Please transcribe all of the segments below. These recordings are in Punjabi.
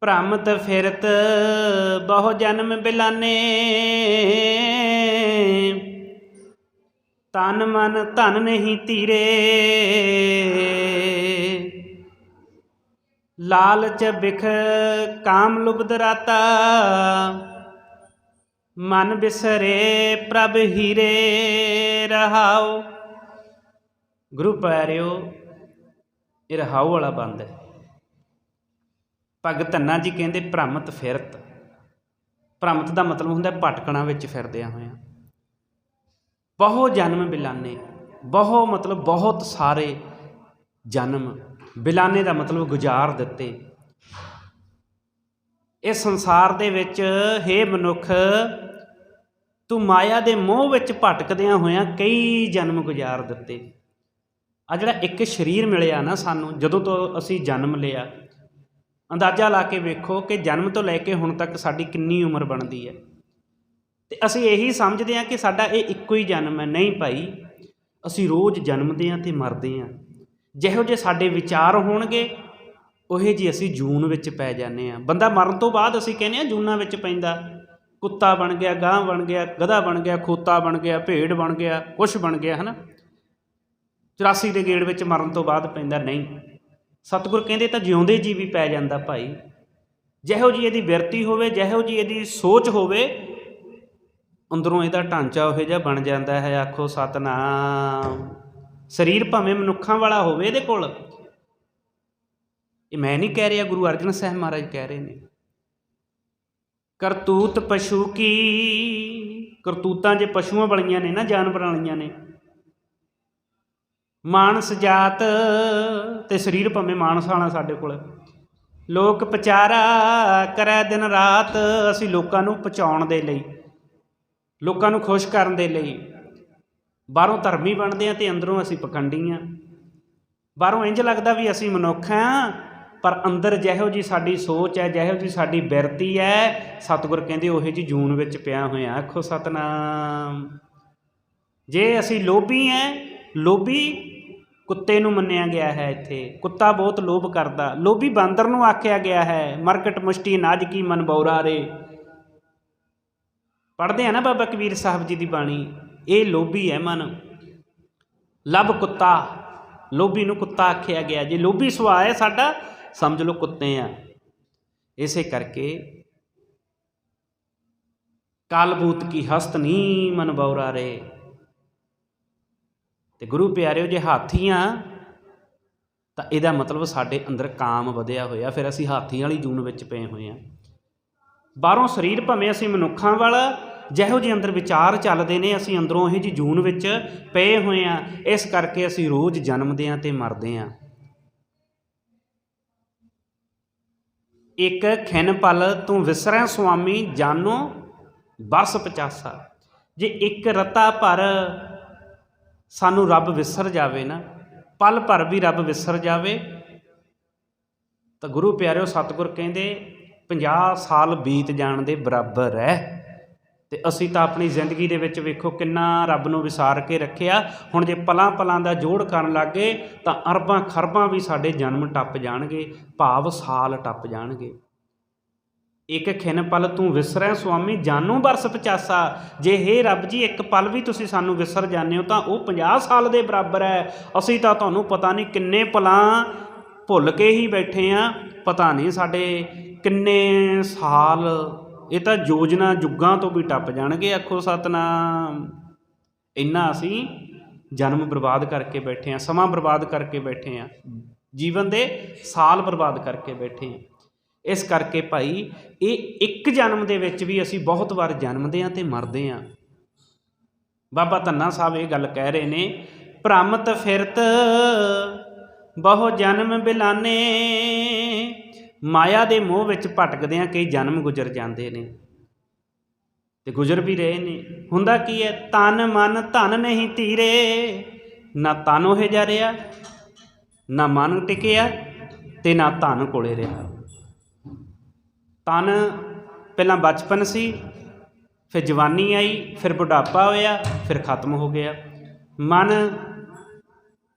ਭ੍ਰਮਤ ਫਿਰਤ ਬਹੁ ਜਨਮ ਬਿਲਾਨੇ। ਤਨ ਮਨ ਧਨ ਨਹੀਂ ਤੀਰੇ। ਲਾਲਚ ਬਿਖ ਕਾਮ ਲੁਬਦ ਰਾਤਾ। ਮਨ ਬਿਸਰੇ ਪ੍ਰਭ ਹੀਰੇ ਰਹਾਉ। ਗੁਰੂ ਪਿਆਰਿਓ, ਇਹ ਰਹਾਉ ਵਾਲਾ ਬੰਦ ਹੈ। ਭਗਤ ਧੰਨਾ ਜੀ ਕਹਿੰਦੇ ਭ੍ਰਮਤ ਫਿਰਤ। ਭ੍ਰਮਤ ਦਾ ਮਤਲਬ ਹੁੰਦਾ ਭਟਕਣਾ ਵਿੱਚ ਫਿਰਦਿਆਂ ਹੋਇਆਂ। ਬਹੁ ਜਨਮ ਬਿਲਾਨੇ, ਬਹੁ ਮਤਲਬ ਬਹੁਤ ਸਾਰੇ ਜਨਮ। ਬਿਲਾਨੇ ਦਾ ਮਤਲਬ ਗੁਜ਼ਾਰ ਦਿੱਤੇ। ਇਹ ਸੰਸਾਰ ਦੇ ਵਿੱਚ ਹੇ ਮਨੁੱਖ, ਤੂੰ ਮਾਇਆ ਦੇ ਮੋਹ ਵਿੱਚ ਭਟਕਦਿਆਂ ਹੋਇਆਂ ਕਈ ਜਨਮ ਗੁਜ਼ਾਰ ਦਿੱਤੇ। ਆ ਜਿਹੜਾ ਇੱਕ ਸਰੀਰ ਮਿਲਿਆ ਨਾ ਸਾਨੂੰ, ਜਦੋਂ ਤੋਂ ਅਸੀਂ ਜਨਮ ਲਿਆ ਅੰਦਾਜ਼ਾ ਲਾ ਕੇ ਵੇਖੋ ਕਿ ਜਨਮ ਤੋਂ ਲੈ ਕੇ ਹੁਣ ਤੱਕ ਸਾਡੀ ਕਿੰਨੀ ਉਮਰ ਬਣਦੀ ਹੈ। ਤੇ ਅਸੀਂ ਇਹੀ ਸਮਝਦੇ ਹਾਂ ਕਿ ਸਾਡਾ ਇਹ ਇੱਕੋ ਹੀ ਜਨਮ ਹੈ। ਨਹੀਂ ਭਾਈ, ਅਸੀਂ ਰੋਜ਼ ਜਨਮਦੇ ਹਾਂ ਤੇ ਮਰਦੇ ਹਾਂ। ਜਿਹੋ ਜਿਹੇ ਸਾਡੇ ਵਿਚਾਰ ਹੋਣਗੇ, ਉਹੇ ਜੀ ਅਸੀਂ ਜੂਨ ਵਿੱਚ ਪੈ ਜਾਂਦੇ ਹਾਂ। ਬੰਦਾ ਮਰਨ ਤੋਂ ਬਾਅਦ ਅਸੀਂ ਕਹਿੰਦੇ ਹਾਂ ਜੂਨਾਂ ਵਿੱਚ ਪੈਂਦਾ। ਕੁੱਤਾ ਬਣ ਗਿਆ, ਗਾਂ ਬਣ ਗਿਆ, ਗਧਾ ਬਣ ਗਿਆ, ਖੋਤਾ ਬਣ ਗਿਆ, ਭੇਡ ਬਣ ਗਿਆ, ਕੁਛ ਬਣ ਗਿਆ, ਹਨਾ? 84 ਦੇ ਗੇੜ ਵਿੱਚ ਮਰਨ ਤੋਂ ਬਾਅਦ ਪੈਂਦਾ, ਨਹੀਂ। ਸਤਿਗੁਰ ਕਹਿੰਦੇ ਤਾਂ ਜਿਉਂਦੇ ਜੀ ਵੀ ਪੈ ਜਾਂਦਾ ਭਾਈ। ਜਿਹੋ ਜੀ ਇਹਦੀ ਬਿਰਤੀ ਹੋਵੇ, ਜਿਹੋ ਜੀ ਇਹਦੀ ਸੋਚ ਹੋਵੇ, ਅੰਦਰੋਂ ਇਹਦਾ ਢਾਂਚਾ ਉਹੋ ਜਿਹਾ ਬਣ ਜਾਂਦਾ ਹੈ। ਆਖੋ, ਸਤਨਾਮ। ਸਰੀਰ ਭਾਵੇਂ ਮਨੁੱਖਾਂ ਵਾਲਾ ਹੋਵੇ ਇਹਦੇ ਕੋਲ। ਇਹ ਮੈਂ ਨਹੀਂ ਕਹਿ ਰਿਹਾ, ਗੁਰੂ ਅਰਜਨ ਸਾਹਿਬ ਮਹਾਰਾਜ ਕਹਿ ਰਹੇ ਨੇ। ਕਰਤੂਤ ਪਸ਼ੂ ਕੀ? ਕਰਤੂਤਾਂ ਜੇ ਪਸ਼ੂਆਂ ਵਾਲੀਆਂ ਨੇ ਨਾ, ਜਾਨਵਰਾਂ ਵਾਲੀਆਂ ਨੇ ਮਾਨਸ ਜਾਤ ਤੇ ਸਰੀਰ ਭਾਵੇਂ ਮਾਨਸ ਵਾਲਾ ਸਾਡੇ ਕੋਲ। ਲੋਕ ਪਚਾਰਾ ਕਰੈ ਦਿਨ ਰਾਤ ਅਸੀਂ ਲੋਕਾਂ ਨੂੰ ਪਹੁੰਚਾਉਣ ਦੇ ਲਈ, ਲੋਕਾਂ ਨੂੰ ਖੁਸ਼ ਕਰਨ ਦੇ ਲਈ। ਬਾਹਰੋਂ ਧਰਮੀ ਬਣਦੇ ਆ ਤੇ ਅੰਦਰੋਂ ਅਸੀਂ ਪਖੰਡੀ ਆ। ਬਾਹਰੋਂ ਇੰਜ ਲੱਗਦਾ ਵੀ ਅਸੀਂ ਮਨੁੱਖ ਆ, ਪਰ ਅੰਦਰ ਜਿਹੋ ਜੀ ਸਾਡੀ ਸੋਚ ਹੈ, ਜਿਹੋ ਜੀ ਸਾਡੀ ਬਿਰਤੀ ਹੈ, ਸਤਿਗੁਰ ਕਹਿੰਦੇ ਉਹੇ ਜੀ ਜੂਨ ਵਿੱਚ ਪਿਆ ਹੋਇਆ। ਆਖੋ ਸਤਨਾਮ। ਜੇ ਅਸੀਂ ਲੋਭੀ ਐ, ਲੋਭੀ ਕੁੱਤੇ ਨੂੰ ਮੰਨਿਆ ਗਿਆ ਹੈ ਇੱਥੇ। ਕੁੱਤਾ ਬਹੁਤ ਲੋਭ ਕਰਦਾ। ਲੋਭੀ ਬਾਂਦਰ ਨੂੰ ਆਖਿਆ ਗਿਆ ਹੈ, ਮਰਕਟ ਮੁਸ਼ਟੀ ਨਾਜ ਕੀ ਮਨ ਰੇ। ਪੜ੍ਹਦੇ ਆ ਨਾ ਬਾਬਾ ਕਬੀਰ ਸਾਹਿਬ ਜੀ ਦੀ ਬਾਣੀ, ਇਹ ਲੋਭੀ ਹੈ ਮਨ। ਲੱਭ ਕੁੱਤਾ। ਲੋਭੀ ਨੂੰ ਕੁੱਤਾ ਆਖਿਆ ਗਿਆ। ਜੇ ਲੋਭੀ ਸੁਭਾਅ ਹੈ ਸਾਡਾ, ਸਮਝ ਲਓ ਕੁੱਤੇ ਆ। ਇਸੇ ਕਰਕੇ ਕਾਲਬੂਤ ਕੀ ਹਸਤ ਨਹੀਂ ਮਨ ਬੌਰਾ ਰੇ। ਤੇ ਗੁਰੂ ਪਿਆਰਿਓ, ਜੇ ਹਾਥੀਆਂ ਤਾਂ ਇਹਦਾ ਮਤਲਬ ਸਾਡੇ ਅੰਦਰ ਕਾਮ ਵਧਿਆ ਹੋਇਆ। ਫਿਰ ਅਸੀਂ ਹਾਥੀ ਵਾਲੀ ਜੂਨ ਵਿੱਚ ਪਏ ਹੋਏ ਆ। ਬਾਹਰੋਂ ਸਰੀਰ ਭਵੇਂ ਅਸੀਂ ਮਨੁੱਖਾਂ ਵੱਲ ਜਿਹੋ ਜਿਹੇ ਅੰਦਰ ਵਿਚਾਰ ਚੱਲਦੇ ਨੇ, ਅਸੀਂ ਅੰਦਰੋਂ ਇਹ ਜੀ ਜੂਨ ਵਿੱਚ ਪਏ ਹੋਏ ਆ। ਇਸ ਕਰਕੇ ਅਸੀਂ ਰੋਜ਼ ਜਨਮਦੇ ਆ ਤੇ ਮਰਦੇ ਆ। ਇੱਕ ਖਿਨ ਪਲ ਤੂੰ ਵਿਸਰੈ ਸੁਆਮੀ, ਜਾਨੋ ਬਸ ਪਚਾਸਾ। ਜੇ ਇੱਕ ਰਤਾ ਭਰ ਸਾਨੂੰ ਰੱਬ ਵਿਸਰ ਜਾਵੇ ਨਾ, ਪਲ ਭਰ ਵੀ ਰੱਬ ਵਿਸਰ ਜਾਵੇ। ਤਾਂ ਗੁਰੂ ਪਿਆਰਿਓ, ਸਤਿਗੁਰ ਕਹਿੰਦੇ 50 ਸਾਲ ਬੀਤ ਜਾਣ ਦੇ ਬਰਾਬਰ ਹੈ ਤੇ ਅਸੀਂ ਤਾਂ ਆਪਣੀ ਜ਼ਿੰਦਗੀ ਦੇ ਵਿੱਚ ਵੇਖੋ ਕਿੰਨਾ ਰੱਬ ਨੂੰ ਵਿਸਾਰ ਕੇ ਰੱਖਿਆ। ਹੁਣ ਜੇ ਪਲਾਂ ਪਲਾਂ ਦਾ ਜੋੜ ਕਰਨ ਲੱਗੇ ਤਾਂ ਅਰਬਾਂ ਖਰਬਾਂ ਵੀ ਸਾਡੇ ਜਨਮ ਟੱਪ ਜਾਣਗੇ, ਭਾਵ ਸਾਲ ਟੱਪ ਜਾਣਗੇ। ਇੱਕ ਖਿਨ ਪਲ ਤੂੰ ਵਿਸਰੈ ਸੁਆਮੀ, ਜਾਨੂ ਬਰਸ 85 ਜੇ ਹੇ ਰੱਬ ਜੀ, ਇੱਕ ਪਲ ਵੀ ਤੁਸੀਂ ਸਾਨੂੰ ਵਿਸਰ ਜਾਂਦੇ ਹੋ, ਤਾਂ ਉਹ 50 ਸਾਲ ਦੇ ਬਰਾਬਰ ਹੈ। ਅਸੀਂ ਤਾਂ ਤੁਹਾਨੂੰ ਪਤਾ ਨਹੀਂ ਕਿੰਨੇ ਪਲਾਂ ਭੁੱਲ ਕੇ ਹੀ ਬੈਠੇ ਆ ਪਤਾ ਨਹੀਂ ਸਾਡੇ ਕਿੰਨੇ ਸਾਲ। ਇਹ ਤਾਂ ਯੋਜਨਾ ਜੁਗਾਂ ਤੋਂ ਵੀ ਟੱਪ ਜਾਣਗੇ, ਆਖੋ ਸਤਨਾਮ। ਇੰਨਾ ਅਸੀਂ ਜਨਮ ਬਰਬਾਦ ਕਰਕੇ ਬੈਠੇ ਆ ਸਮਾਂ ਬਰਬਾਦ ਕਰਕੇ ਬੈਠੇ ਆ ਜੀਵਨ ਦੇ ਸਾਲ ਬਰਬਾਦ ਕਰਕੇ ਬੈਠੇ ਆ ਇਸ ਕਰਕੇ ਭਾਈ, ਇਹ ਇੱਕ ਜਨਮ ਦੇ ਵਿੱਚ ਵੀ ਅਸੀਂ ਬਹੁਤ ਵਾਰ ਜਨਮਦੇ ਆ ਤੇ ਮਰਦੇ ਆ ਬਾਬਾ ਧੰਨਾ ਸਾਹਿਬ ਇਹ ਗੱਲ ਕਹਿ ਰਹੇ ਨੇ, ਭ੍ਰਮਤ ਫਿਰਤ ਬਹੁ ਜਨਮ ਬਿਲਾਨੇ। ਮਾਇਆ ਦੇ ਮੋਹ ਵਿੱਚ ਭਟਕਦੇ ਆ ਕਈ ਜਨਮ ਗੁਜ਼ਰ ਜਾਂਦੇ ਨੇ। ਤੇ ਗੁਜ਼ਰ ਵੀ ਰਹੇ ਨੇ। ਹੁੰਦਾ ਕੀ ਹੈ? ਤਨ ਮਨ ਧਨ ਨਹੀਂ ਧੀਰੇ ਨਾ ਤਨ ਉਹ ਜਾ ਰਿਹਾ, ਨਾ ਮਨ ਟਿਕਿਆ ਤੇ ਨਾ ਧਨ ਕੋਲੇ ਰਿਹਾ। ਤਨ ਪਹਿਲਾਂ ਬਚਪਨ ਸੀ, ਫਿਰ ਜਵਾਨੀ ਆਈ, ਫਿਰ ਬੁਢਾਪਾ ਹੋਇਆ, ਫਿਰ ਖਤਮ ਹੋ ਗਿਆ। ਮਨ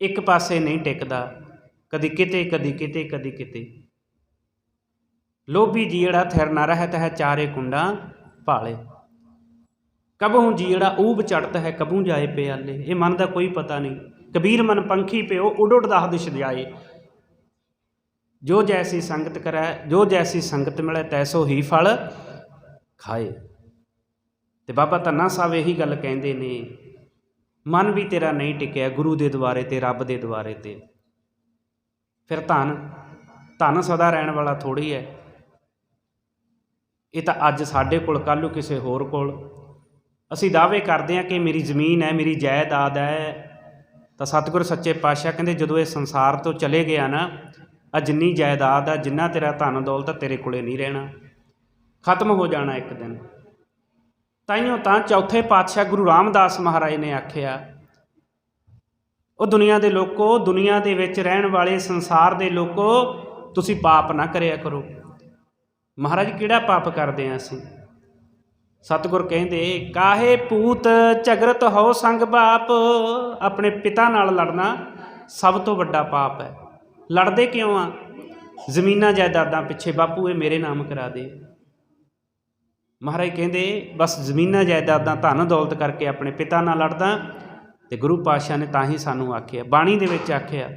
ਇੱਕ ਪਾਸੇ ਨਹੀਂ ਟਿਕਦਾ, ਕਦੀ ਕਿਤੇ ਕਦੀ ਕਿਤੇ ਕਦੀ ਕਿਤੇ। ਲੋਭੀ ਜੀੜਾ ਥਿਰ ਨਾ ਰਹਿਤ ਹੈ ਚਾਰੇ ਕੁੰਡਾਂ ਭਾਲੇ। ਕਬਹੂ ਜੀੜਾ ਊਬ ਚੜਤ ਹੈ ਕਬੂ ਜਾਏ ਪਿਆਲੇ। ਇਹ ਮਨ ਦਾ ਕੋਈ ਪਤਾ ਨਹੀਂ। ਕਬੀਰ ਮਨ ਪੰਖੀ ਪਿਓ, ਉਡ ਉਡ ਦਹ ਦਿਸ਼ ਜਾਏ ਜੋ ਜੈਸੀ ਸੰਗਤ ਕਰੈ, ਜੋ ਜੈਸੀ ਸੰਗਤ ਮਿਲੈ, ਤੈਸੋ ਹੀ ਫਲ ਖਾਏ। ਤੇ ਬਾਬਾ ਧੰਨਾ ਸਾਹਿਬ ਇਹੀ ਗੱਲ ਕਹਿੰਦੇ ਨੇ, ਮਨ ਵੀ ਤੇਰਾ ਨਹੀਂ ਟਿਕਿਆ ਗੁਰੂ ਦੇ ਦੁਆਰੇ ਤੇ ਰੱਬ ਦੇ ਦੁਆਰੇ ਤੇ। ਫਿਰ ਧਨ ਧਨ ਸਦਾ ਰਹਿਣ ਵਾਲਾ ਥੋੜੀ ਹੈ ਇਹ ਤਾਂ ਅੱਜ ਸਾਡੇ ਕੋਲ, ਕੱਲ੍ਹ ਨੂੰ ਕਿਸੇ ਹੋਰ ਕੋਲ। ਅਸੀਂ ਦਾਅਵੇ ਕਰਦੇ ਹਾਂ ਕਿ ਮੇਰੀ ਜ਼ਮੀਨ ਹੈ ਮੇਰੀ ਜਾਇਦਾਦ ਹੈ ਤਾਂ ਸਤਿਗੁਰ ਸੱਚੇ ਪਾਤਸ਼ਾਹ ਕਹਿੰਦੇ ਜਦੋਂ ਇਹ ਸੰਸਾਰ ਤੋਂ ਚਲੇ ਗਿਆ ਨਾ ਆ ਜਿੰਨੀ ਜਾਇਦਾਦ ਆ ਜਿੰਨਾ ਤੇਰਾ ਧਨ ਦੌਲਤ ਆ, ਤੇਰੇ ਕੋਲੇ ਨਹੀਂ ਰਹਿਣਾ। ਖਤਮ ਹੋ ਜਾਣਾ ਇੱਕ ਦਿਨ। ਤਾਈਓ ਤਾਂ ਚੌਥੇ ਪਾਤਸ਼ਾਹ ਗੁਰੂ ਰਾਮਦਾਸ ਮਹਾਰਾਜ ਨੇ ਆਖਿਆ ਉਹ ਦੁਨੀਆ ਦੇ ਲੋਕੋ ਦੁਨੀਆ ਦੇ ਵਿੱਚ ਰਹਿਣ ਵਾਲੇ ਸੰਸਾਰ ਦੇ ਲੋਕੋ ਤੁਸੀਂ ਪਾਪ ਨਾ ਕਰਿਆ ਕਰੋ। ਮਹਾਰਾਜ ਕਿਹੜਾ ਪਾਪ ਕਰਦੇ ਆ ਅਸੀਂ? ਸਤਿਗੁਰ ਕਹਿੰਦੇ ਕਾਹੇ ਪੂਤ ਝਗਰਤ ਹੋ ਸੰਗ ਬਾਪ ਆਪਣੇ ਪਿਤਾ ਨਾਲ ਲੜਨਾ ਸਭ ਤੋਂ ਵੱਡਾ ਪਾਪ ਹੈ। ਲੜਦੇ ਕਿਉਂ ਆ? ਜ਼ਮੀਨਾਂ ਜਾਇਦਾਦਾਂ ਪਿੱਛੇ ਬਾਪੂ ਇਹ ਮੇਰੇ ਨਾਮ ਕਰਾ ਦੇ। ਮਹਾਰਾਜ ਕਹਿੰਦੇ, ਬਸ ਜ਼ਮੀਨਾਂ ਜਾਇਦਾਦਾਂ ਧਨ ਦੌਲਤ ਕਰਕੇ ਆਪਣੇ ਪਿਤਾ ਨਾਲ ਲੜਦਾ ਤੇ ਗੁਰੂ ਪਾਤਸ਼ਾਹ ਨੇ ਤਾਂ ਹੀ ਸਾਨੂੰ ਆਖਿਆ, ਬਾਣੀ ਦੇ ਵਿੱਚ ਆਖਿਆ,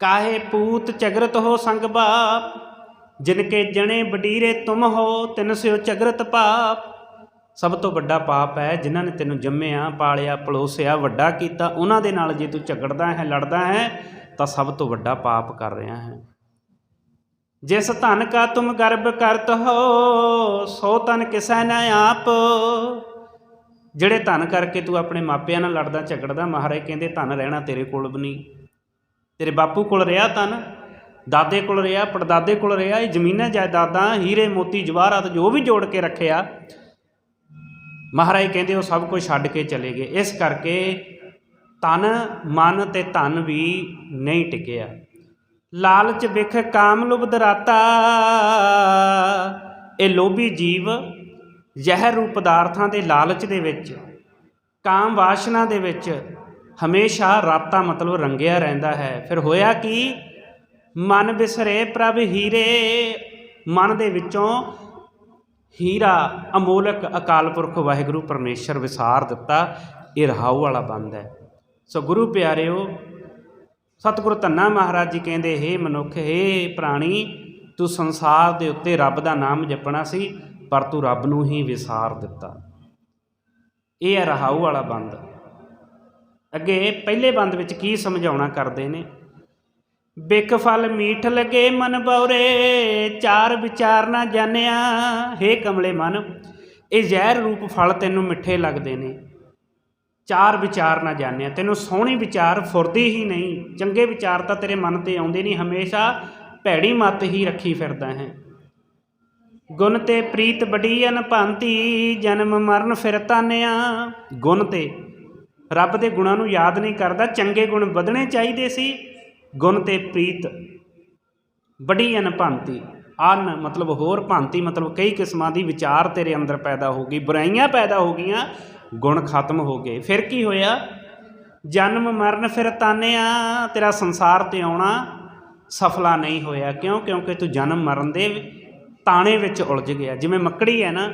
ਕਾਹੇ ਪੂਤ ਝਗਰਤ ਹੋ ਸੰਗ ਬਾਪ ਜਿਨ ਕੇ ਜਣੇ ਬਡੀਰੇ ਤੁਮ ਹੋ, ਤਿਨ ਸਿਓ ਝਗਰਤ ਪਾਪ। ਸਭ ਤੋਂ ਵੱਡਾ ਪਾਪ ਹੈ, ਜਿਨ੍ਹਾਂ ਨੇ ਤੈਨੂੰ ਜੰਮਿਆ, ਪਾਲਿਆ, ਪਲੋਸਿਆ, ਵੱਡਾ ਕੀਤਾ, ਉਹਨਾਂ ਦੇ ਨਾਲ ਜੇ ਤੂੰ ਝਗੜਦਾ ਹੈ, ਲੜਦਾ ਹੈ ਤਾਂ ਸਭ ਤੋਂ ਵੱਡਾ ਪਾਪ ਕਰ ਰਿਹਾ ਹੈ। ਜਿਸ ਧਨ ਕਾ ਤੁਮ ਗਰਭ ਕਰਤ ਹੋ, ਸੋ ਤਨ ਕਿਸੈ ਨ ਆਪ। ਜਿਹੜੇ ਧਨ ਕਰਕੇ ਤੂੰ ਆਪਣੇ ਮਾਪਿਆਂ ਨਾਲ ਲੜਦਾ, ਝਗੜਦਾ, ਮਹਾਰਾਜ ਕਹਿੰਦੇ ਧਨ ਰਹਿਣਾ ਤੇਰੇ ਕੋਲ ਵੀ ਨਹੀਂ। ਤੇਰੇ ਬਾਪੂ ਕੋਲ ਰਿਹਾ ਧਨ, ਦਾਦੇ ਕੋਲ ਰਿਹਾ, ਪੜਦਾਦੇ ਕੋਲ ਰਿਹਾ, ਇਹ ਜ਼ਮੀਨਾਂ, ਜਾਇਦਾਦਾਂ, ਹੀਰੇ, ਮੋਤੀ, ਜਵਾਹਰਾਤ ਜੋ ਵੀ ਜੋੜ ਕੇ ਰੱਖਿਆ। ਮਹਾਰਾਜ ਕਹਿੰਦੇ ਉਹ ਸਭ ਕੁਝ ਛੱਡ ਕੇ ਚਲੇ ਗਏ। ਇਸ ਕਰਕੇ ਤਨ, ਮਨ ਤੇ ਧਨ ਵੀ ਨਹੀਂ ਟਿਕਿਆ। ਲਾਲਚ ਵਿਖ ਕਾਮ ਲੁਭ ਦਰਾਤਾ ਇਹ ਲੋਭੀ ਜੀਵ ਜ਼ਹਿਰ ਰੂਪ ਪਦਾਰਥਾਂ ਦੇ ਲਾਲਚ ਦੇ ਵਿੱਚ, ਕਾਮ ਵਾਸ਼ਨਾ ਦੇ ਵਿੱਚ ਹਮੇਸ਼ਾ ਰਾਤਾ ਮਤਲਬ ਰੰਗਿਆ ਰਹਿੰਦਾ ਹੈ। ਫਿਰ ਹੋਇਆ ਕਿ? ਮਨ ਬਿਸਰੇ ਪ੍ਰਭ ਹੀਰੇ। ਮਨ ਦੇ ਵਿੱਚੋਂ ਹੀਰਾ, ਅਮੋਲਕ, ਅਕਾਲ ਪੁਰਖ ਵਾਹਿਗੁਰੂ ਪਰਮੇਸ਼ਰ ਵਿਸਾਰ ਦਿੱਤਾ। ਇਹ ਰਹਾਉ ਵਾਲਾ ਬੰਦ ਹੈ। ਸੋ ਗੁਰੂ ਪਿਆਰਿਓ, ਸਤਿਗੁਰੂ ਧੰਨਾ ਮਹਾਰਾਜ ਜੀ ਕਹਿੰਦੇ, ਹੇ ਮਨੁੱਖ, ਹੇ ਪ੍ਰਾਣੀ, ਤੂੰ ਸੰਸਾਰ ਦੇ ਉੱਤੇ ਰੱਬ ਦਾ ਨਾਮ ਜਪਣਾ ਸੀ, ਪਰ ਤੂੰ ਰੱਬ ਨੂੰ ਹੀ ਵਿਸਾਰ ਦਿੱਤਾ। ਇਹ ਹੈ ਰਹਾਉ ਵਾਲਾ ਬੰਦ। ਅੱਗੇ ਪਹਿਲੇ ਬੰਦ ਵਿੱਚ ਕੀ ਸਮਝਾਉਣਾ ਕਰਦੇ ਨੇ? ਬਿਕ ਫਲ ਮੀਠ ਲਗੇ ਮਨ ਬਉਰੇ ਚਾਰ ਵਿਚਾਰ ਨਾ ਜਾਣਿਆ, ਹੇ ਕਮਲੇ ਮਨ, ਇਹ ਜ਼ਹਿਰ ਰੂਪ ਫਲ ਤੈਨੂੰ ਮਿੱਠੇ ਲੱਗਦੇ ਨੇ। ਚਾਰ ਵਿਚਾਰ ਨਾ ਜਾਣਿਆ। ਤੈਨੂੰ ਸੋਹਣੀ ਵਿਚਾਰ ਫੁਰਦੀ ਹੀ ਨਹੀਂ। ਚੰਗੇ ਵਿਚਾਰ ਤਾਂ ਤੇਰੇ ਮਨ ਤੇ ਆਉਂਦੇ ਨਹੀਂ। ਹਮੇਸ਼ਾ ਭੈੜੀ ਮੱਤ ਹੀ ਰੱਖੀ ਫਿਰਦਾ ਹੈ। ਗੁਣ ਤੇ ਪ੍ਰੀਤ ਬੜੀ ਅਨਭੰਤੀ, ਜਨਮ ਮਰਨ ਫਿਰ ਤਾਨਿਆ। ਗੁਣ ਤੇ ਰੱਬ ਦੇ ਗੁਣਾਂ ਨੂੰ ਯਾਦ ਨਹੀਂ ਕਰਦਾ। ਚੰਗੇ ਗੁਣ ਵਧਣੇ ਚਾਹੀਦੇ ਸੀ। ਗੁਣ ਤੇ ਪ੍ਰੀਤ ਬੜੀ ਅਨਭੰਤੀ। ਅਨ, ਮਤਲਬ ਹੋਰ ਭਾਂਤੀ, ਮਤਲਬ ਕਈ ਕਿਸਮਾਂ ਦੀ ਵਿਚਾਰ ਤੇਰੇ ਅੰਦਰ ਪੈਦਾ ਹੋ ਗਈ, ਬੁਰਾਈਆਂ ਪੈਦਾ ਹੋ ਗਈਆਂ, ਗੁਣ ਖਤਮ ਹੋ ਗਏ। ਫਿਰ ਕੀ ਹੋਇਆ? ਜਨਮ ਮਰਨ, ਫਿਰ ਤਾਨਿਆ, ਤੇਰਾ ਸੰਸਾਰ ਤੇ ਆਉਣਾ ਸਫਲਾ ਨਹੀਂ ਹੋਇਆ। ਕਿਉਂ? ਕਿਉਂਕਿ ਤੂੰ ਜਨਮ ਮਰਨ ਦੇ ਤਾਣੇ ਵਿੱਚ ਉਲਝ ਗਿਆ। ਜਿਵੇਂ ਮੱਕੜੀ ਹੈ ਨਾ,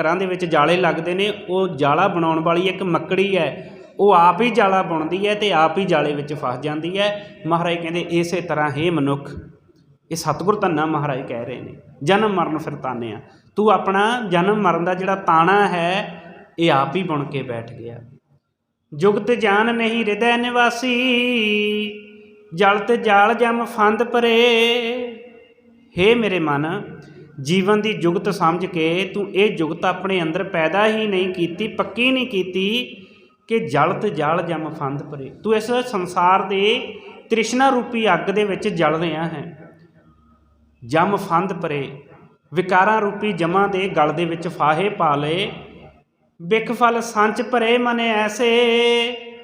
ਘਰਾਂ ਦੇ ਵਿੱਚ ਜਾਲੇ ਲੱਗਦੇ ਨੇ, ਉਹ ਜਾਲਾ ਬਣਾਉਣ ਵਾਲੀ ਇੱਕ ਮੱਕੜੀ ਹੈ। ਉਹ ਆਪ ਹੀ ਜਾਲਾ ਬੁਣਦੀ ਹੈ ਤੇ ਆਪ ਹੀ ਜਾਲੇ ਵਿੱਚ ਫਸ ਜਾਂਦੀ ਹੈ। ਮਹਾਰਾਜ ਕਹਿੰਦੇ, ਇਸੇ ਤਰ੍ਹਾਂ ਹੀ ਮਨੁੱਖ ਇਹ ਸਤਿਗੁਰ ਧੰਨਾ ਮਹਾਰਾਜ ਕਹਿ ਰਹੇ ਨੇ, ਜਨਮ ਮਰਨ ਫਿਰ ਤਾਨੇ ਆ। ਤੂੰ ਆਪਣਾ ਜਨਮ ਮਰਨ ਦਾ ਜਿਹੜਾ ਤਾਣਾ ਹੈ, ਇਹ ਆਪ ਹੀ ਬੁਣ ਕੇ ਬੈਠ ਗਿਆ। ਜੁਗਤ ਜਾਨ ਨਹੀਂ ਹਿਰਦੈ ਨਿਵਾਸੀ, ਜਲ ਤੇ ਜਾਲ ਜਮ ਫੰਦ ਪਰੇ। ਹੇ ਮੇਰੇ ਮਨ, ਜੀਵਨ ਦੀ ਜੁਗਤ ਸਮਝ ਕੇ ਤੂੰ ਇਹ ਜੁਗਤ ਆਪਣੇ ਅੰਦਰ ਪੈਦਾ ਹੀ ਨਹੀਂ ਕੀਤੀ, ਪੱਕੀ ਨਹੀਂ ਕੀਤੀ ਕਿ ਜਲ ਤੇ ਜਾਲ ਜਮ ਫੰਦ ਪਰੇ। ਤੂੰ ਇਸ ਸੰਸਾਰ ਦੇ ਤ੍ਰਿਸ਼ਨਾ ਰੂਪੀ ਅੱਗ ਦੇ ਵਿੱਚ ਜਲ ਰਿਹਾ ਹੈ। ਜਮ ਫੰਦ ਪਰੇ, ਵਿਕਾਰਾਂ ਰੂਪੀ ਜਮਾਂ ਦੇ ਗਲ ਦੇ ਵਿੱਚ ਫਾਹੇ ਪਾ ਲਏ। ਬਿਖ ਫਲ ਸੰਚ ਭਰੇ ਮਨੇ ਐਸੇ,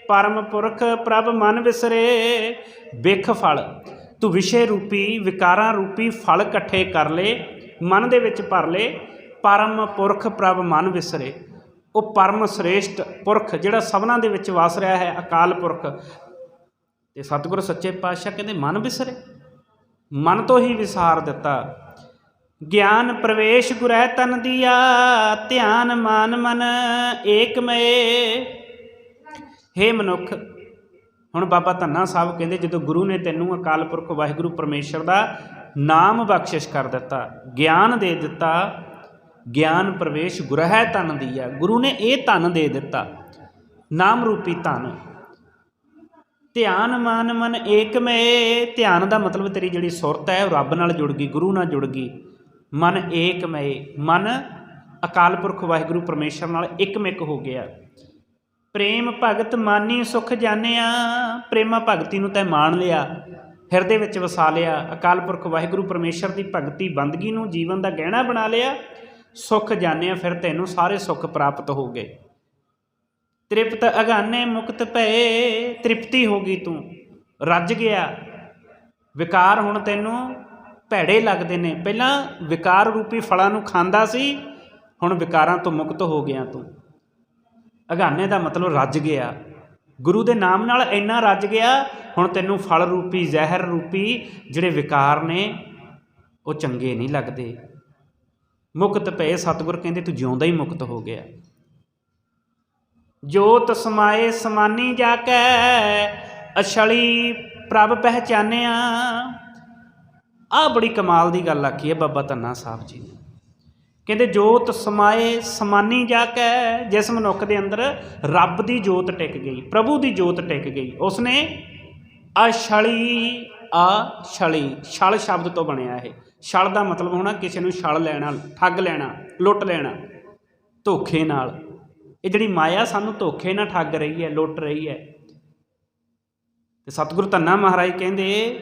ਪਰਮ ਪੁਰਖ ਪ੍ਰਭ ਮਨ ਵਿਸਰੇ। ਬਿਖ ਫਲ, ਤੂੰ ਵਿਸ਼ੇ ਰੂਪੀ, ਵਿਕਾਰਾਂ ਰੂਪੀ ਫਲ ਇਕੱਠੇ ਕਰ ਲੇ ਮਨ ਦੇ ਵਿੱਚ ਭਰ ਲੇ ਪਰਮ ਪੁਰਖ ਪ੍ਰਭ ਮਨ ਵਿਸਰੇ। ਉਹ ਪਰਮ ਸ੍ਰੇਸ਼ਟ ਪੁਰਖ ਜਿਹੜਾ ਸਭਨਾਂ ਦੇ ਵਿੱਚ ਵਸ ਰਿਹਾ ਹੈ, ਅਕਾਲ ਪੁਰਖ। ਤੇ ਸਤਿਗੁਰ ਸੱਚੇ ਪਾਤਸ਼ਾਹ ਕਹਿੰਦੇ, ਮਨ ਵਿਸਰੇ। ਮਨ ਤੋਂ ਹੀ ਵਿਸਾਰ ਦਿੱਤਾ। ਗਿਆਨ ਪ੍ਰਵੇਸ਼ ਗੁਰੈ ਤਨ ਦੀਆ, ਧਿਆਨ ਮਾਨ ਮਨ ਏਕਮਏ। ਹੇ ਮਨੁੱਖ, ਹੁਣ ਬਾਬਾ ਧੰਨਾ ਸਾਹਿਬ ਕਹਿੰਦੇ, ਜਦੋਂ ਗੁਰੂ ਨੇ ਤੈਨੂੰ ਅਕਾਲ ਪੁਰਖ ਵਾਹਿਗੁਰੂ ਪਰਮੇਸ਼ਰ ਦਾ ਨਾਮ ਬਖਸ਼ਿਸ਼ ਕਰ ਦਿੱਤਾ, ਗਿਆਨ ਦੇ ਦਿੱਤਾ, ਗਿਆਨ ਪ੍ਰਵੇਸ਼ ਗੁਰਹਿ ਤਨ ਦੀਆ। ਗੁਰੂ ਨੇ ਇਹ ਧਨ ਦੇ ਦਿੱਤਾ, ਨਾਮ ਰੂਪੀ ਧਨ। ਧਿਆਨ ਮਨ ਮਨ ਏਕਮਏ ਧਿਆਨ ਦਾ ਮਤਲਬ ਤੇਰੀ ਜਿਹੜੀ ਸੁਰਤ ਹੈ, ਉਹ ਰੱਬ ਨਾਲ ਜੁੜ ਗਈ, ਗੁਰੂ ਨਾਲ ਜੁੜ ਗਈ। ਮਨ ਏਕਮਏ ਮਨ ਅਕਾਲ ਪੁਰਖ ਵਾਹਿਗੁਰੂ ਪਰਮੇਸ਼ਰ ਨਾਲ ਇੱਕਮਿਕ ਹੋ ਗਿਆ। ਪ੍ਰੇਮ ਭਗਤ ਮਾਨੀ ਸੁਖ ਜਾਣਿਆ, ਪ੍ਰੇਮਾ ਭਗਤੀ ਨੂੰ ਤੈ ਮਾਣ ਲਿਆ, ਹਿਰਦੇ ਵਿੱਚ ਵਸਾ ਲਿਆ। ਅਕਾਲ ਪੁਰਖ ਵਾਹਿਗੁਰੂ ਪਰਮੇਸ਼ਰ ਦੀ ਭਗਤੀ ਬੰਦਗੀ ਨੂੰ ਜੀਵਨ ਦਾ ਗਹਿਣਾ ਬਣਾ ਲਿਆ। ਸੁਖ ਜਾਣਿਆ, ਫਿਰ ਤੈਨੂੰ ਸਾਰੇ ਸੁੱਖ ਪ੍ਰਾਪਤ ਹੋ ਗਏ। ਤ੍ਰਿਪਤ ਅਗਾਨੇ ਮੁਕਤ ਭਏ, ਤ੍ਰਿਪਤੀ ਹੋ ਗਈ ਤੂੰ। ਰੱਜ ਗਿਆ। ਵਿਕਾਰ ਹੁਣ ਤੈਨੂੰ ਭੈੜੇ ਲੱਗਦੇ ਨੇ। ਪਹਿਲਾਂ ਵਿਕਾਰ ਰੂਪੀ ਫਲਾਂ ਨੂੰ ਖਾਂਦਾ ਸੀ, ਹੁਣ ਵਿਕਾਰਾਂ ਤੋਂ ਮੁਕਤ ਹੋ ਗਿਆ ਤੂੰ। ਅਗਾਨੇ ਦਾ ਮਤਲਬ ਰੱਜ ਗਿਆ। ਗੁਰੂ ਦੇ ਨਾਮ ਨਾਲ ਇੰਨਾ ਰੱਜ ਗਿਆ, ਹੁਣ ਤੈਨੂੰ ਫਲ ਰੂਪੀ, ਜ਼ਹਿਰ ਰੂਪੀ ਜਿਹੜੇ ਵਿਕਾਰ ਨੇ, ਉਹ ਚੰਗੇ ਨਹੀਂ ਲੱਗਦੇ। ਮੁਕਤ ਪਏ ਸਤਿਗੁਰ ਕਹਿੰਦੇ ਤੂੰ ਜਿਉਂਦਾ ਹੀ ਮੁਕਤ ਹੋ ਗਿਆ। ਜੋਤ ਸਮਾਏ ਸਮਾਨੀ ਜਾ ਕੈ ਅਛਲੀ ਪ੍ਰਭ ਪਹਿਚਾਨਿਆ। ਆ ਬੜੀ ਕਮਾਲ ਦੀ ਗੱਲ ਆਖੀ ਹੈ ਬਾਬਾ ਧੰਨਾ ਸਾਹਿਬ ਜੀ ਨੇ। ਕਹਿੰਦੇ ਜੋਤ ਸਮਾਏ ਸਮਾਨੀ ਜਾ ਕੇ ਜਿਸ ਮਨੁੱਖ ਦੇ ਅੰਦਰ ਰੱਬ ਦੀ ਜੋਤ ਟਿਕ ਗਈ, ਪ੍ਰਭੂ ਦੀ ਜੋਤ ਟਿਕ ਗਈ, ਉਸਨੇ ਅਛਲੀ ਆ ਛਲੀ ਛਲ ਸ਼ਬਦ ਤੋਂ ਬਣਿਆ ਇਹ। ਛਲ ਦਾ ਮਤਲਬ ਹੋਣਾ ਕਿਸੇ ਨੂੰ ਛਲ ਲੈਣਾ, ਠੱਗ ਲੈਣਾ, ਲੁੱਟ ਲੈਣਾ, ਧੋਖੇ ਨਾਲ। ਇਹ ਜਿਹੜੀ ਮਾਇਆ ਸਾਨੂੰ ਧੋਖੇ ਨਾਲ ਠੱਗ ਰਹੀ ਹੈ, ਲੁੱਟ ਰਹੀ ਹੈ। ਤੇ ਸਤਿਗੁਰੂ ਧੰਨਾ ਮਹਾਰਾਜ ਕਹਿੰਦੇ,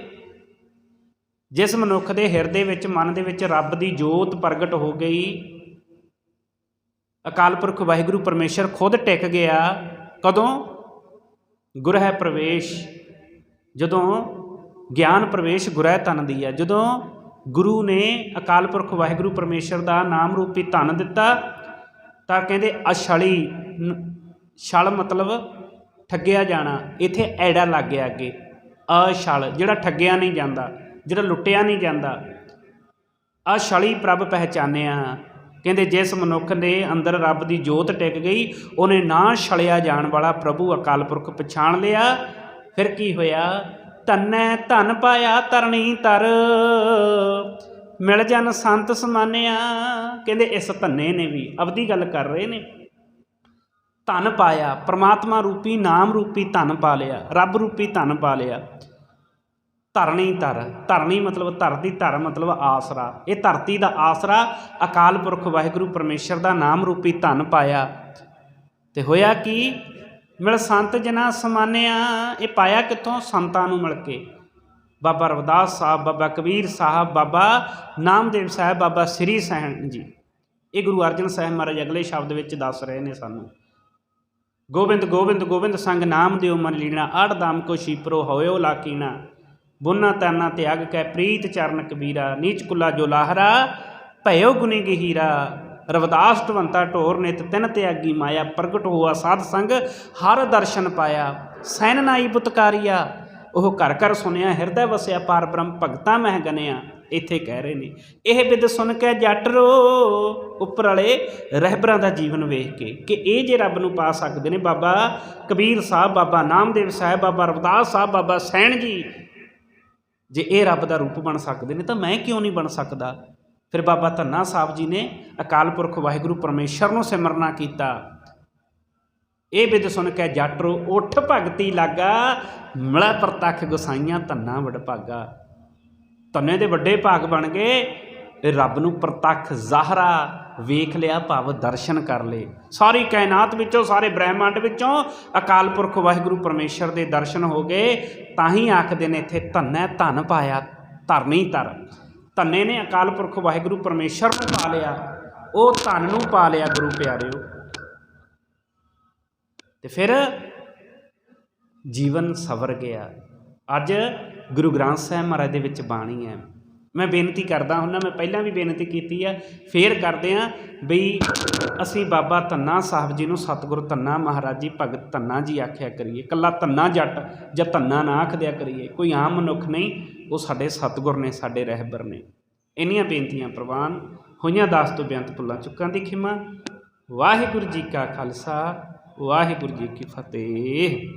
ਜਿਸ ਮਨੁੱਖ ਦੇ ਹਿਰਦੇ ਵਿੱਚ, ਮਨ ਦੇ ਵਿੱਚ ਰੱਬ ਦੀ ਜੋਤ ਪ੍ਰਗਟ ਹੋ ਗਈ, ਅਕਾਲ ਪੁਰਖ ਵਾਹਿਗੁਰੂ ਪਰਮੇਸ਼ਰ ਖੁਦ ਟਿਕ ਗਿਆ, ਕਦੋਂ? ਗੁਰਹਿ ਪ੍ਰਵੇਸ਼। ਜਦੋਂ ਗਿਆਨ ਪ੍ਰਵੇਸ਼ ਗੁਰਹਿ ਤਨ ਦੀ ਹੈ। ਜਦੋਂ ਗੁਰੂ ਨੇ ਅਕਾਲ ਪੁਰਖ ਵਾਹਿਗੁਰੂ ਪਰਮੇਸ਼ਰ ਦਾ ਨਾਮ ਰੂਪੀ ਧਨ ਦਿੱਤਾ ਤਾਂ ਕਹਿੰਦੇ ਅਛਲੀ ਛਲ ਮਤਲਬ ਠੱਗਿਆ ਜਾਣਾ, ਇੱਥੇ ਐੜਾ ਲੱਗ ਗਿਆ ਅੱਗੇ। ਅਛਲ, ਜਿਹੜਾ ਠੱਗਿਆ ਨਹੀਂ ਜਾਂਦਾ, ਜਿਹੜਾ ਲੁੱਟਿਆ ਨਹੀਂ ਜਾਂਦਾ। ਅਛਲੀ ਪ੍ਰਭ ਪਹਿਚਾਨਿਆ ਕਹਿੰਦੇ ਜਿਸ ਮਨੁੱਖ ਦੇ ਅੰਦਰ ਰੱਬ ਦੀ ਜੋਤ ਟਿਕ ਗਈ, ਉਹਨੇ ਨਾ ਛਲਿਆ ਜਾਣ ਵਾਲਾ ਪ੍ਰਭੂ ਅਕਾਲ ਪੁਰਖ ਪਛਾਣ ਲਿਆ। ਫਿਰ ਕੀ ਹੋਇਆ? ਧੰਨੈ ਧਨ ਪਾਇਆ ਤਰਣੀ ਤਰ। ਮਿਲ ਜਨ ਸੰਤ ਸਮਾਨਿਆ। ਕਹਿੰਦੇ ਇਸ ਧੰਨੇ ਨੇ ਵੀ ਅਵਧੀ ਗੱਲ ਕਰ ਰਹੇ ਨੇ। ਧਨ ਪਾਇਆ, ਪ੍ਰਮਾਤਮਾ ਰੂਪੀ, ਨਾਮ ਰੂਪੀ ਧਨ ਪਾ ਲਿਆ, ਰੱਬ ਰੂਪੀ ਧਨ ਪਾ ਲਿਆ। ਧਰਣੀ ਧਰ, ਧਰਣੀ ਮਤਲਬ ਧਰਤੀ, ਧਰ ਮਤਲਬ ਆਸਰਾ। ਇਹ ਧਰਤੀ ਦਾ ਆਸਰਾ ਅਕਾਲ ਪੁਰਖ ਵਾਹਿਗੁਰੂ ਪਰਮੇਸ਼ਰ ਦਾ ਨਾਮ ਰੂਪੀ ਧਨ ਪਾਇਆ। ਤੇ ਹੋਇਆ ਕਿ? ਮਿਲ ਸੰਤ ਜਨਾ ਸਮਾਨਿਆ, ਇਹ ਪਾਇਆ ਕਿੱਥੋਂ? ਸੰਤਾਂ ਨੂੰ ਮਿਲ ਕੇ। ਬਾਬਾ ਰਵਦਾਸ ਸਾਹਿਬ, ਬਾਬਾ ਕਬੀਰ ਸਾਹਿਬ, ਬਾਬਾ ਨਾਮਦੇਵ ਸਾਹਿਬ, ਬਾਬਾ ਸ੍ਰੀ ਸਹਿਣ ਜੀ। ਇਹ ਗੁਰੂ ਅਰਜਨ ਸਾਹਿਬ ਮਹਾਰਾਜ ਅਗਲੇ ਸ਼ਬਦ ਵਿੱਚ ਦੱਸ ਰਹੇ ਨੇ ਸਾਨੂੰ। ਗੋਬਿੰਦ ਗੋਬਿੰਦ ਗੋਬਿੰਦ ਸੰਗ ਨਾਮ ਦਿਓ ਮਨ ਲੀਣਾ ਆੜ ਦਾਮ ਕੋ ਸ਼ੀਪਰੋ ਹੋਇਓ ਲਾਕੀਣਾ ਬੁਨਾ ਤਾਨਾ ਤਿਆਗ ਕੈ ਪ੍ਰੀਤ ਚਰਨ ਕਬੀਰਾ, ਨੀਚ ਕੁਲਾ ਜੋ ਲਾਹਰਾ, ਭਇਓ ਗੁਨੀ ਗਹੀਰਾ। ਰਵਦਾਸ ਢਵੰਤਾ ਢੋਰ ਨਿਤ ਤਿਨ ਤਿਆਗੀ ਮਾਇਆ, ਪ੍ਰਗਟ ਹੋਆ ਸਾਧ ਸੰਗ, ਹਰ ਦਰਸ਼ਨ ਪਾਇਆ। ਸੈਨ ਨਾਈ ਪੁਤਕਾਰੀਆ ਉਹ ਘਰ ਘਰ ਸੁਨਿਆ ਹਿਰਦੈ ਵਸਿਆ ਪਾਰ ਬ੍ਰਹਮ ਭਗਤਾ ਮਹਿ ਗਨਿਆ, ਇੱਥੇ ਕਹਿ ਰਹੇ ਨੇ। ਇਹ ਬਿਦ ਸੁਣ ਕੇ ਜੱਟ ਰੋ ਉੱਪਰ ਵਾਲੇ ਰਹਿਬਰਾਂ ਦਾ ਜੀਵਨ ਵੇਖ ਕੇ ਕਿ ਇਹ ਜੇ ਰੱਬ ਨੂੰ ਪਾ ਸਕਦੇ ਨੇ ਬਾਬਾ ਕਬੀਰ ਸਾਹਿਬ, ਬਾਬਾ ਨਾਮਦੇਵ ਸਾਹਿਬ, ਬਾਬਾ ਰਵਦਾਸ ਸਾਹਿਬ, ਬਾਬਾ ਸੈਣ ਜੀ, ਜੇ ਇਹ ਰੱਬ ਦਾ ਰੂਪ ਬਣ ਸਕਦੇ ਨੇ ਤਾਂ ਮੈਂ ਕਿਉਂ ਨਹੀਂ ਬਣ ਸਕਦਾ? ਫਿਰ ਬਾਬਾ ਧੰਨਾ ਸਾਹਿਬ ਜੀ ਨੇ ਅਕਾਲ ਪੁਰਖ ਵਾਹਿਗੁਰੂ ਪਰਮੇਸ਼ਰ ਨੂੰ ਸਿਮਰਨਾ ਕੀਤਾ। ਇਹ ਬਿਦ ਸੁਣ ਕੇ ਜੱਟਰੋ ਉੱਠ ਭਗਤੀ ਲਾਗਾ, ਮਿਲੈ ਪ੍ਰਤੱਖ ਗੁਸਾਈਆਂ ਧੰਨਾ ਵਡਭਾਗਾ ਧੰਨੇ ਦੇ ਵੱਡੇ ਭਾਗ ਬਣ ਗਏ ਇਹ ਰੱਬ ਨੂੰ ਪ੍ਰਤੱਖ ਜ਼ਾਹਰਾ ਵੇਖ ਲਿਆ, ਭਾਵ ਦਰਸ਼ਨ ਕਰ ਲਏ। ਸਾਰੀ ਕਾਇਨਾਤ ਵਿੱਚੋਂ, ਸਾਰੇ ਬ੍ਰਹਿਮੰਡ ਵਿੱਚੋਂ ਅਕਾਲ ਪੁਰਖ ਵਾਹਿਗੁਰੂ ਪਰਮੇਸ਼ਰ ਦੇ ਦਰਸ਼ਨ ਹੋ ਗਏ, ਤਾਂ ਹੀ ਆਖਦੇ ਨੇ ਇੱਥੇ ਧੰਨੈ ਧਨ ਪਾਇਆ, ਧਰਨੀ ਧਰ। ਧੰਨੇ ਨੇ ਅਕਾਲ ਪੁਰਖ ਵਾਹਿਗੁਰੂ ਪਰਮੇਸ਼ਰ ਨੂੰ ਪਾ ਲਿਆ, ਉਹ ਧਨ ਨੂੰ ਪਾ ਲਿਆ, ਗੁਰੂ ਪਿਆਰਿਓ। ਤੇ ਫਿਰ ਜੀਵਨ ਸਵਰ ਗਿਆ। ਅੱਜ ਗੁਰੂ ਗ੍ਰੰਥ ਸਾਹਿਬ ਮਹਾਰਾਜ ਦੇ ਵਿੱਚ ਬਾਣੀ ਹੈ। ਮੈਂ ਬੇਨਤੀ ਕਰਦਾ ਹੁੰਨਾ ਮੈਂ ਪਹਿਲਾਂ ਵੀ ਬੇਨਤੀ ਕੀਤੀ ਆ। ਫੇਰ ਕਰਦੇ ਆ ਬਈ ਅਸੀਂ ਬਾਬਾ ਧੰਨਾ ਸਾਹਿਬ ਜੀ ਨੂੰ ਸਤਿਗੁਰ ਧੰਨਾ ਮਹਾਰਾਜ ਜੀ, ਭਗਤ ਧੰਨਾ ਜੀ ਆਖਿਆ ਕਰੀਏ। ਕੱਲਾ ਧੰਨਾ ਜੱਟ ਜਾਂ ਧੰਨਾ ਨਾ ਆਖਦਿਆ ਕਰੀਏ। ਕੋਈ ਆਮ ਮਨੁੱਖ ਨਹੀਂ, ਉਹ ਸਾਡੇ ਸਤਿਗੁਰ ਨੇ, ਸਾਡੇ ਰਹਿਬਰ ਨੇ। ਇੰਨੀਆਂ ਬੇਨਤੀਆਂ ਪ੍ਰਵਾਨ ਹੋਈਆਂ, ਦਾਸ ਤੋਂ ਬੇਅੰਤ ਭੁੱਲਾਂ ਚੁੱਕਾਂ ਦੀ ਖਿਮਾ। ਵਾਹਿਗੁਰੂ ਜੀ ਕਾ ਖਾਲਸਾ। ਵਾਹਿਗੁਰੂ ਜੀ ਕੀ ਫਤਿਹ।